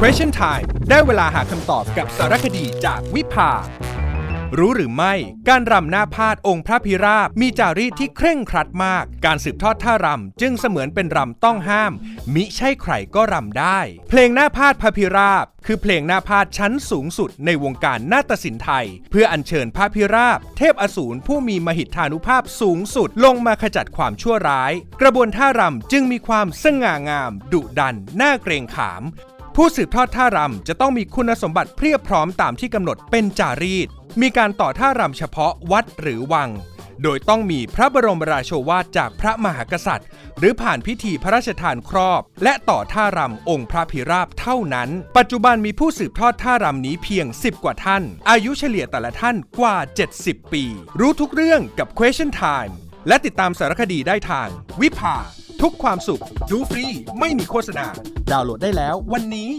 Question Time ได้เวลาหาคำตอบกับสารคดีจากวิภา รู้หรือไม่ การรำหน้าพาดองค์พระพิราบมีจารีตที่เคร่งครัดมาก การสืบทอดท่ารำจึงเสมือนเป็นรำต้องห้าม มิใช่ใครก็รำได้ เพลงหน้าพาดพระพิราบ คือเพลงหน้าพาดชั้นสูงสุดในวงการนาฏศิลป์ไทย เพื่ออัญเชิญพระพิราบ เทพอสูรผู้มีมหิทธานุภาพสูงสุดลงมาขจัดความชั่วร้าย กระบวนท่ารำจึงมีความสง่างาม ดุดันน่าเกรงขาม ผู้สืบทอดท่ารำจะต้องมีคุณสมบัติเพียบพร้อมตามที่กำหนดเป็นจารีต มีการต่อท่ารำเฉพาะวัดหรือวัง โดยต้องมีพระบรมราโชวาทจากพระมหากษัตริย์ หรือผ่านพิธีพระราชทานครอบ และต่อท่ารำองค์พระพิราบเท่านั้น ปัจจุบันมีผู้สืบทอดท่ารำนี้เพียง 10 กว่าท่าน อายุเฉลี่ยแต่ละท่านกว่า 70 ปี รู้ทุกเรื่องกับ Question Time และติดตามสารคดีได้ทางวิภา ทุกความสุข ดูฟรี ไม่มีโฆษณา ดาวน์โหลดได้แล้ววันนี้